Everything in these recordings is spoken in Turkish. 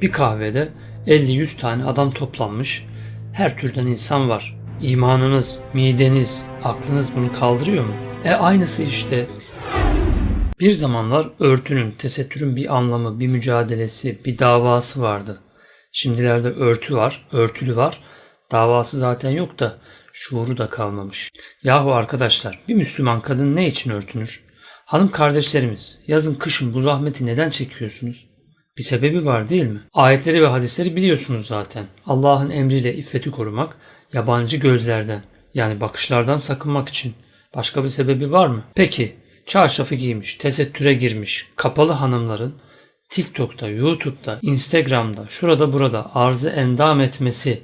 Bir kahvede 50-100 tane adam toplanmış. Her türden insan var. İmanınız, mideniz, aklınız bunu kaldırıyor mu? E aynısı işte. Bir zamanlar örtünün, tesettürün bir anlamı, bir mücadelesi, bir davası vardı. Şimdilerde örtü var, örtülü var. Davası zaten yok da şuuru da kalmamış. Yahu arkadaşlar bir Müslüman kadın ne için örtünür? Hanım kardeşlerimiz yazın kışın bu zahmeti neden çekiyorsunuz? Bir sebebi var değil mi? Ayetleri ve hadisleri biliyorsunuz zaten. Allah'ın emriyle iffeti korumak, yabancı gözlerden yani bakışlardan sakınmak için. Başka bir sebebi var mı? Peki çarşafı giymiş, tesettüre girmiş, kapalı hanımların TikTok'ta, YouTube'da, Instagram'da, şurada burada arzı endam etmesi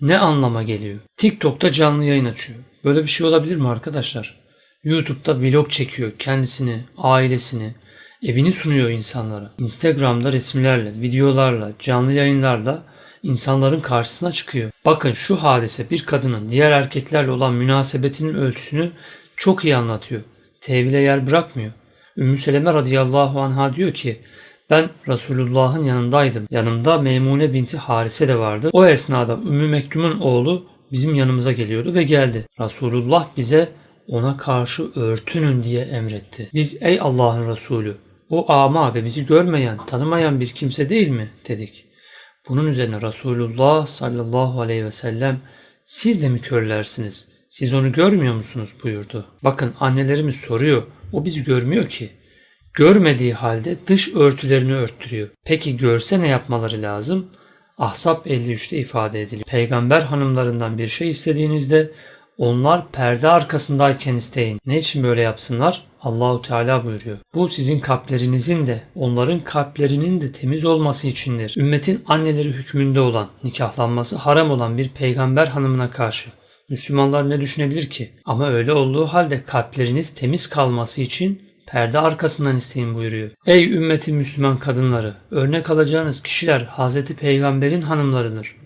ne anlama geliyor? TikTok'ta canlı yayın açıyor. Böyle bir şey olabilir mi arkadaşlar? YouTube'da vlog çekiyor kendisini, ailesini, evini sunuyor insanlara. Instagram'da resimlerle, videolarla, canlı yayınlarla insanların karşısına çıkıyor. Bakın şu hadise bir kadının diğer erkeklerle olan münasebetinin ölçüsünü çok iyi anlatıyor. Tevhile yer bırakmıyor. Ümmü Seleme radıyallahu anha diyor ki ben Resulullah'ın yanındaydım. Yanımda Meymune binti Harise de vardı. O esnada Ümmü Mektum'un oğlu bizim yanımıza geliyordu ve geldi. Resulullah bize ona karşı örtünün diye emretti. Biz ey Allah'ın Resulü o ama ve bizi görmeyen, tanımayan bir kimse değil mi? dedik. Bunun üzerine Resulullah sallallahu aleyhi ve sellem siz de mi körlersiniz? Siz onu görmüyor musunuz buyurdu. Bakın annelerimiz soruyor. O bizi görmüyor ki. Görmediği halde dış örtülerini örttürüyor. Peki görse ne yapmaları lazım? Ahzab 53'te ifade edilir. Peygamber hanımlarından bir şey istediğinizde onlar perde arkasındayken isteyin. Ne için böyle yapsınlar? Allahu Teala buyuruyor. Bu sizin kalplerinizin de onların kalplerinin de temiz olması içindir. Ümmetin anneleri hükmünde olan, nikahlanması haram olan bir peygamber hanımına karşı Müslümanlar ne düşünebilir ki? Ama öyle olduğu halde kalpleriniz temiz kalması için perde arkasından isteyin buyuruyor. Ey ümmeti Müslüman kadınları! Örnek alacağınız kişiler Hazreti Peygamber'in hanımlarıdır.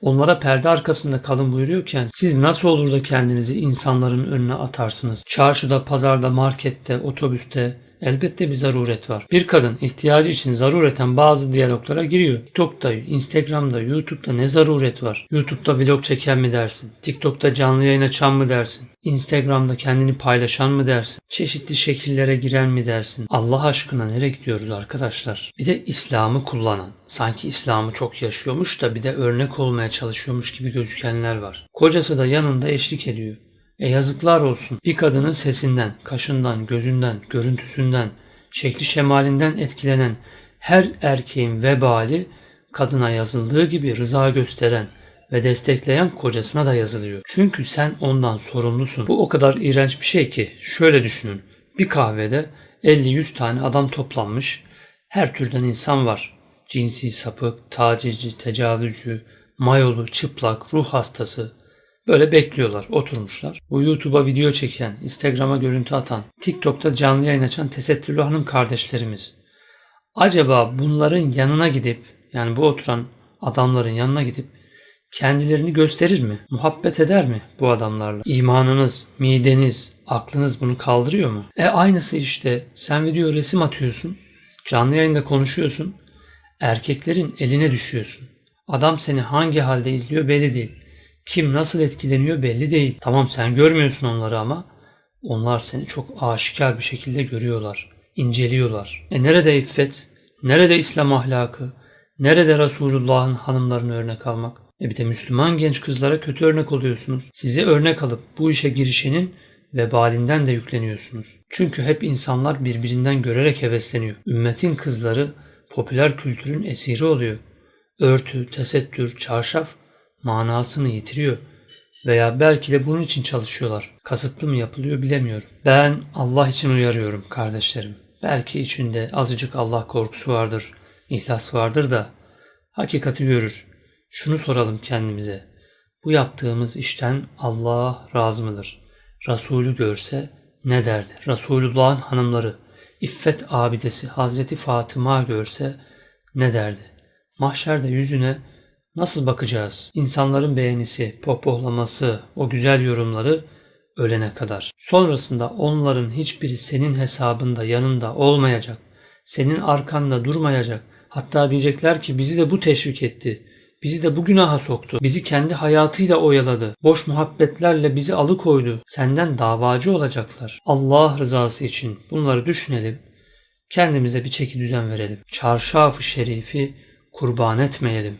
Onlara perde arkasında kalın buyuruyorken siz nasıl olur da kendinizi insanların önüne atarsınız? Çarşıda, pazarda, markette, otobüste elbette bir zaruret var. Bir kadın ihtiyacı için zarureten bazı diyaloglara giriyor. TikTok'ta, Instagram'da, YouTube'da ne zaruret var? YouTube'da vlog çeken mi dersin? TikTok'ta canlı yayın açan mı dersin? Instagram'da kendini paylaşan mı dersin? Çeşitli şekillere giren mi dersin? Allah aşkına nereye gidiyoruz arkadaşlar? Bir de İslam'ı kullanan, sanki İslam'ı çok yaşıyormuş da bir de örnek olmaya çalışıyormuş gibi gözükenler var. Kocası da yanında eşlik ediyor. E yazıklar olsun. Bir kadının sesinden, kaşından, gözünden, görüntüsünden, şekli şemalinden etkilenen her erkeğin vebali kadına yazıldığı gibi rıza gösteren ve destekleyen kocasına da yazılıyor. Çünkü sen ondan sorumlusun. Bu o kadar iğrenç bir şey ki şöyle düşünün. Bir kahvede 50-100 tane adam toplanmış. Her türden insan var. Cinsi sapık, tacizci, tecavüzcü, mayolu, çıplak, ruh hastası, Böyle bekliyorlar, oturmuşlar. Bu YouTube'a video çeken, Instagram'a görüntü atan, TikTok'ta canlı yayın açan tesettürlü hanım kardeşlerimiz. Acaba bunların yanına gidip, yani bu oturan adamların yanına gidip kendilerini gösterir mi? Muhabbet eder mi bu adamlarla? İmanınız, mideniz, aklınız bunu kaldırıyor mu? E aynısı işte. Sen video resim atıyorsun. Canlı yayında konuşuyorsun. Erkeklerin eline düşüyorsun. Adam seni hangi halde izliyor belli değil. Kim nasıl etkileniyor belli değil. Tamam sen görmüyorsun onları ama onlar seni çok aşikar bir şekilde görüyorlar, inceliyorlar. E nerede iffet? Nerede İslam ahlakı? Nerede Resulullah'ın hanımlarını örnek almak? E bir de Müslüman genç kızlara kötü örnek oluyorsunuz. Sizi örnek alıp bu işe girişenin vebalinden de yükleniyorsunuz. Çünkü hep insanlar birbirinden görerek hevesleniyor. Ümmetin kızları popüler kültürün esiri oluyor. Örtü, tesettür, çarşaf manasını yitiriyor veya belki de bunun için çalışıyorlar. Kasıtlı mı yapılıyor bilemiyorum. Ben Allah için uyarıyorum kardeşlerim. Belki içinde azıcık Allah korkusu vardır, ihlas vardır da hakikati görür. Şunu soralım kendimize. Bu yaptığımız işten Allah razı mıdır? Resulü görse ne derdi? Resulullah'ın hanımları, İffet abidesi Hazreti Fatıma görse ne derdi? Mahşerde yüzüne Nasıl bakacağız? İnsanların beğenisi, pohpohlaması, o güzel yorumları ölene kadar. Sonrasında onların hiçbiri senin hesabında yanında olmayacak. Senin arkanda durmayacak. Hatta diyecekler ki bizi de bu teşvik etti. Bizi de bu günaha soktu. Bizi kendi hayatıyla oyaladı. Boş muhabbetlerle bizi alıkoydu. Senden davacı olacaklar. Allah rızası için bunları düşünelim. Kendimize bir çeki düzen verelim. Çarşafı şerifi kurban etmeyelim.